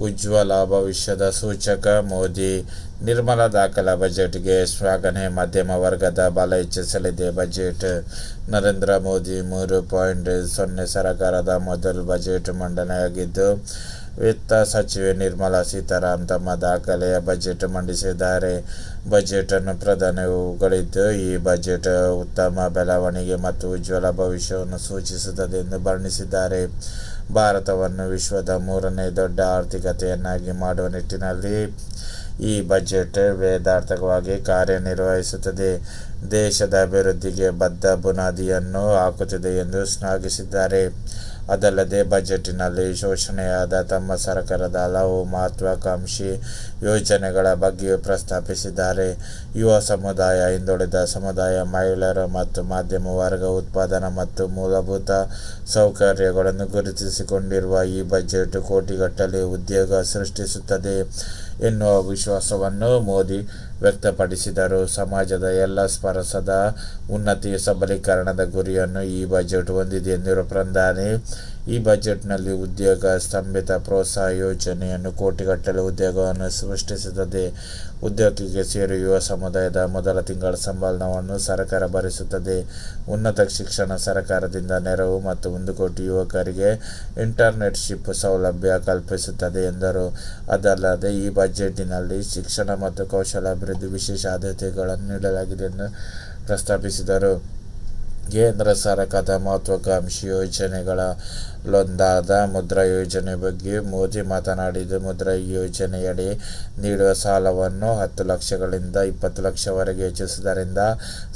ಉಜ್ವಲ ಭವಿಷ್ಯದ ಸೂಚಕ ಮೋದಿ. ನಿರ್ಮಲ ದಾಖಲ ಬಜೆಟ್ಗೆ ಸ್ವಾಗನೆ ಮಧ್ಯಮ ವರ್ಗದ ಬಲ ಹೆಚ್ಚಿಸಲಿದೆ ಬಜೆಟ್. ನರೇಂದ್ರ ಮೋದಿ ಮೂರು ಪಾಯಿಂಟ್ ಸೊನ್ನೆ ಸರ್ಕಾರದ ಮೊದಲ ಬಜೆಟ್ ಮಂಡನೆಯಾಗಿದ್ದು, ವಿತ್ತ ಸಚಿವೆ ನಿರ್ಮಲಾ ಸೀತಾರಾಮ್ ತಮ್ಮ ದಾಖಲೆಯ ಬಜೆಟ್ ಮಂಡಿಸಿದ್ದಾರೆ. ಬಜೆಟ್ ಅನ್ನು ಪ್ರಧಾನಿ ಹೊಗಳಿದ್ದು ಈ ಬಜೆಟ್ ಉತ್ತಮ ಬೆಳವಣಿಗೆ ಮತ್ತು ಉಜ್ವಲ ಭವಿಷ್ಯವನ್ನು ಸೂಚಿಸುತ್ತದೆ ಎಂದು ಬಣ್ಣಿಸಿದ್ದಾರೆ. ಭಾರತವನ್ನು ವಿಶ್ವದ ಮೂರನೇ ದೊಡ್ಡ ಆರ್ಥಿಕತೆಯನ್ನಾಗಿ ಮಾಡುವ ನಿಟ್ಟಿನಲ್ಲಿ ಈ ಬಜೆಟ್ ವೇದಾರ್ಥಕವಾಗಿ ಕಾರ್ಯನಿರ್ವಹಿಸುತ್ತದೆ. ದೇಶದ ಅಭಿವೃದ್ಧಿಗೆ ಬದ್ಧ ಬುನಾದಿಯನ್ನು ಹಾಕುತ್ತಿದೆ ಎಂದು ಶ್ಲಾಘಿಸಿದ್ದಾರೆ. ಅದಲ್ಲದೆ ಬಜೆಟ್ನಲ್ಲಿ ಶೋಷಣೆಯಾದ ತಮ್ಮ ಸರ್ಕಾರದ ಹಲವು ಮಹತ್ವಾಕಾಂಕ್ಷಿ ಯೋಜನೆಗಳ ಬಗ್ಗೆಯೂ ಪ್ರಸ್ತಾಪಿಸಿದ್ದಾರೆ. ಯುವ ಸಮುದಾಯ, ಹಿಂದುಳಿದ ಸಮುದಾಯ, ಮಹಿಳೆಯರು ಮತ್ತು ಮಾಧ್ಯಮ ವರ್ಗ ಉತ್ಪಾದನಾ ಮತ್ತು ಮೂಲಭೂತ ಸೌಕರ್ಯಗಳನ್ನು ಗುರುತಿಸಿಕೊಂಡಿರುವ ಈ ಬಜೆಟ್ ಕೋಟಿಗಟ್ಟಲೆ ಉದ್ಯೋಗ ಸೃಷ್ಟಿಸುತ್ತದೆ ಎನ್ನುವ ವಿಶ್ವಾಸವನ್ನು ಮೋದಿ ವ್ಯಕ್ತಪಡಿಸಿದರು. ಸಮಾಜದ ಎಲ್ಲ ಸ್ಪರ್ಶದ ಉನ್ನತಿ ಸಬಲೀಕರಣದ ಗುರಿಯನ್ನು ಈ ಬಜೆಟ್ ಹೊಂದಿದೆ ಎಂದಿರುವ ಪ್ರಧಾನಿ ಈ ಬಜೆಟ್ನಲ್ಲಿ ಉದ್ಯೋಗ ಸ್ತಂಭಿತ ಪ್ರೋತ್ಸಾಹ ಯೋಜನೆಯನ್ನು ಕೋಟಿಗಟ್ಟಲೆ ಉದ್ಯೋಗವನ್ನು ಸೃಷ್ಟಿಸುತ್ತದೆ. ಉದ್ಯೋಗಕ್ಕೆ ಸೇರಿ ಯುವ ಸಮುದಾಯದ ಮೊದಲ ತಿಂಗಳ ಸಂಬಳವನ್ನು ಸರ್ಕಾರ ಭರಿಸುತ್ತದೆ. ಉನ್ನತ ಶಿಕ್ಷಣ ಸರ್ಕಾರದಿಂದ ನೆರವು ಮತ್ತು ಒಂದು ಕೋಟಿ ಯುವಕರಿಗೆ ಇಂಟರ್ನೆಟ್ಶಿಪ್ ಸೌಲಭ್ಯ ಕಲ್ಪಿಸುತ್ತದೆ ಎಂದರು. ಅದಲ್ಲದೆ ಈ ಬಜೆಟ್ನಲ್ಲಿ ಶಿಕ್ಷಣ ಮತ್ತು ಕೌಶಲಾಭಿವೃದ್ಧಿ ವಿಶೇಷ ಆದ್ಯತೆಗಳನ್ನು ನೀಡಲಾಗಿದೆ ಎಂದು ಪ್ರಸ್ತಾಪಿಸಿದರು. ಕೇಂದ್ರ ಸರ್ಕಾರದ ಮಹತ್ವಾಕಾಂಕ್ಷಿ ಯೋಜನೆಗಳಲ್ಲೊಂದಾದ ಮುದ್ರಾ ಯೋಜನೆ ಬಗ್ಗೆ ಮೋದಿ ಮಾತನಾಡಿದ ಮುದ್ರಾ ಯೋಜನೆಯಡಿ ನೀಡುವ ಸಾಲವನ್ನು ಹತ್ತು ಲಕ್ಷಗಳಿಂದ ಇಪ್ಪತ್ತು ಲಕ್ಷವರೆಗೆ ಹೆಚ್ಚಿಸುವುದರಿಂದ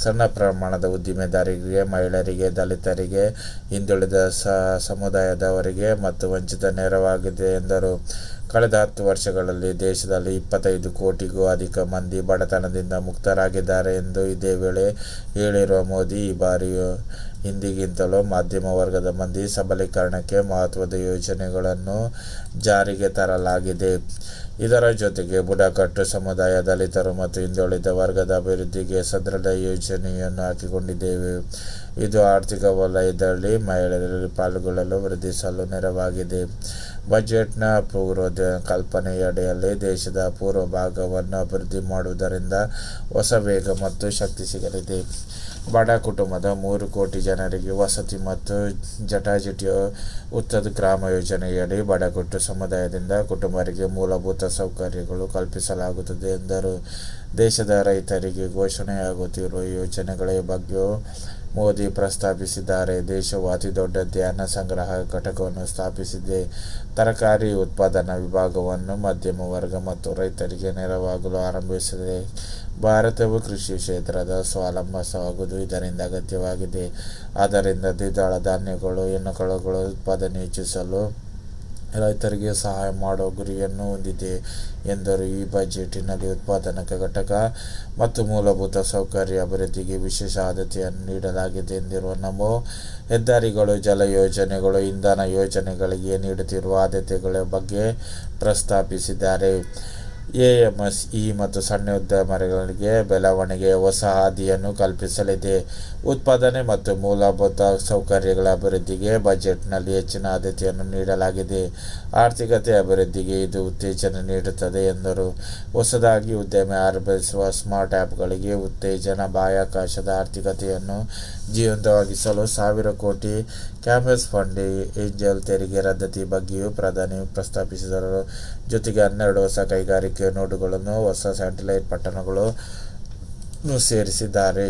ಸಣ್ಣ ಪ್ರಮಾಣದ ಉದ್ದಿಮೆದಾರರಿಗೆ ಮಹಿಳೆಯರಿಗೆ, ದಲಿತರಿಗೆ, ಹಿಂದುಳಿದ ಸಮುದಾಯದವರಿಗೆ ಮತ್ತು ವಂಚಿತ ನೆರವಾಗಿದೆ ಎಂದರು. ಕಳೆದ ಹತ್ತು ವರ್ಷಗಳಲ್ಲಿ ದೇಶದಲ್ಲಿ ಇಪ್ಪತ್ತೈದು ಕೋಟಿಗೂ ಅಧಿಕ ಮಂದಿ ಬಡತನದಿಂದ ಮುಕ್ತರಾಗಿದ್ದಾರೆ ಎಂದು ಇದೇ ವೇಳೆ ಹೇಳಿರುವ ಮೋದಿ ಈ ಬಾರಿ ಹಿಂದಿಗಿಂತಲೂ ಮಾಧ್ಯಮ ವರ್ಗದ ಮಂದಿ ಸಬಲೀಕರಣಕ್ಕೆ ಮಹತ್ವದ ಯೋಜನೆಗಳನ್ನು ಜಾರಿಗೆ ತರಲಾಗಿದೆ. ಇದರ ಜೊತೆಗೆ ಬುಡಕಟ್ಟು ಸಮುದಾಯ, ದಲಿತರು ಮತ್ತು ಹಿಂದುಳಿದ ವರ್ಗದ ಅಭಿವೃದ್ಧಿಗೆ ಸದೃಢ ಯೋಜನೆಯನ್ನು ಹಾಕಿಕೊಂಡಿದ್ದೇವೆ. ಇದು ಆರ್ಥಿಕ ವಲಯದಲ್ಲಿ ಮಹಿಳೆಯರಲ್ಲಿ ಪಾಲ್ಗೊಳ್ಳಲು ವೃದ್ಧಿಸಲು ನೆರವಾಗಿದೆ. ಬಜೆಟ್ನ ಪೂರ್ವ ಕಲ್ಪನೆಯಡಿಯಲ್ಲಿ ದೇಶದ ಪೂರ್ವ ಭಾಗವನ್ನು ಅಭಿವೃದ್ಧಿ ಮಾಡುವುದರಿಂದ ಹೊಸ ವೇಗ ಮತ್ತು ಶಕ್ತಿ ಸಿಗಲಿದೆ. ಬಡ ಕುಟುಂಬದ ಮೂರು ಕೋಟಿ ಜನರಿಗೆ ವಸತಿ ಮತ್ತು ಜಟಾಜಟಿಯ ಉತ್ತದ ಗ್ರಾಮ ಯೋಜನೆಯಡಿ ಬಡಗುಟ್ಟು ಸಮುದಾಯದಿಂದ ಕುಟುಂಬರಿಗೆ ಮೂಲಭೂತ ಸೌಕರ್ಯಗಳು ಕಲ್ಪಿಸಲಾಗುತ್ತದೆ ಎಂದರು. ದೇಶದ ರೈತರಿಗೆ ಘೋಷಣೆಯಾಗುತ್ತಿರುವ ಯೋಜನೆಗಳ ಬಗ್ಗೆಯೂ ಮೋದಿ ಪ್ರಸ್ತಾಪಿಸಿದ್ದಾರೆ. ದೇಶವು ಅತಿದೊಡ್ಡ ಧ್ಯಾನ ಸಂಗ್ರಹ ಘಟಕವನ್ನು ಸ್ಥಾಪಿಸಿದೆ. ತರಕಾರಿ ಉತ್ಪಾದನಾ ವಿಭಾಗವನ್ನು ಮಧ್ಯಮ ವರ್ಗ ಮತ್ತು ರೈತರಿಗೆ ನೆರವಾಗಲು ಆರಂಭಿಸಿದೆ. ಭಾರತವು ಕೃಷಿ ಕ್ಷೇತ್ರದ ಸ್ವಾವಲಂಬವಾಗುವುದು ಇದರಿಂದ ಅಗತ್ಯವಾಗಿದೆ. ಆದ್ದರಿಂದ ದ್ವಿದಳ ಧಾನ್ಯಗಳು ಎಣ್ಣೆಕಾಳುಗಳ ಉತ್ಪಾದನೆ ಹೆಚ್ಚಿಸಲು ರೈತರಿಗೆ ಸಹಾಯ ಮಾಡುವ ಗುರಿಯನ್ನು ಹೊಂದಿದೆ ಎಂದರು. ಈ ಬಜೆಟಿನಲ್ಲಿ ಉತ್ಪಾದನಾ ಘಟಕ ಮತ್ತು ಮೂಲಭೂತ ಸೌಕರ್ಯ ಅಭಿವೃದ್ಧಿಗೆ ವಿಶೇಷ ಆದ್ಯತೆಯನ್ನು ನೀಡಲಾಗಿದೆ ಎಂದಿರುವ ನಮ್ಮ ಹೆದ್ದಾರಿಗಳು, ಜಲ ಯೋಜನೆಗಳು, ಇಂಧನ ಯೋಜನೆಗಳಿಗೆ ನೀಡುತ್ತಿರುವ ಆದ್ಯತೆಗಳ ಬಗ್ಗೆ ಪ್ರಸ್ತಾಪಿಸಿದ್ದಾರೆ. ಎಎಂಎಸ್ಇ ಮತ್ತು ಸಣ್ಣ ಉದ್ಯಮಗಳಿಗೆ ಬೆಳವಣಿಗೆ ಹೊಸ ಹಾದಿಯನ್ನು ಕಲ್ಪಿಸಲಿದೆ. ಉತ್ಪಾದನೆ ಮತ್ತು ಮೂಲಭೂತ ಸೌಕರ್ಯಗಳ ಅಭಿವೃದ್ಧಿಗೆ ಬಜೆಟ್ನಲ್ಲಿ ಹೆಚ್ಚಿನ ಆದ್ಯತೆಯನ್ನು ನೀಡಲಾಗಿದೆ. ಆರ್ಥಿಕತೆ ಅಭಿವೃದ್ಧಿಗೆ ಇದು ಉತ್ತೇಜನ ನೀಡುತ್ತದೆ ಎಂದರು. ಹೊಸದಾಗಿ ಉದ್ಯಮ ಆರಂಭಿಸುವ ಸ್ಮಾರ್ಟ್ ಆ್ಯಪ್ಗಳಿಗೆ ಉತ್ತೇಜನ, ಬಾಹ್ಯಾಕಾಶದ ಆರ್ಥಿಕತೆಯನ್ನು ಜೀವಂತವಾಗಿಸಲು ಸಾವಿರ ಕೋಟಿ ಕ್ಯಾಂಪಸ್ ಫಂಡ್, ಏಂಜಲ್ ತೆರಿಗೆ ರದ್ದತಿ ಬಗ್ಗೆಯೂ ಪ್ರಧಾನಿ ಪ್ರಸ್ತಾಪಿಸಿದರು. ಜೊತೆಗೆ ಹನ್ನೆರಡು ಹೊಸ ಕೈಗಾರಿಕೆ ನೋಡುಗಳನ್ನು ಹೊಸ ಸ್ಯಾಟಲೈಟ್ ಪಟ್ಟಣಗಳು ಸೇರಿಸಿದ್ದಾರೆ.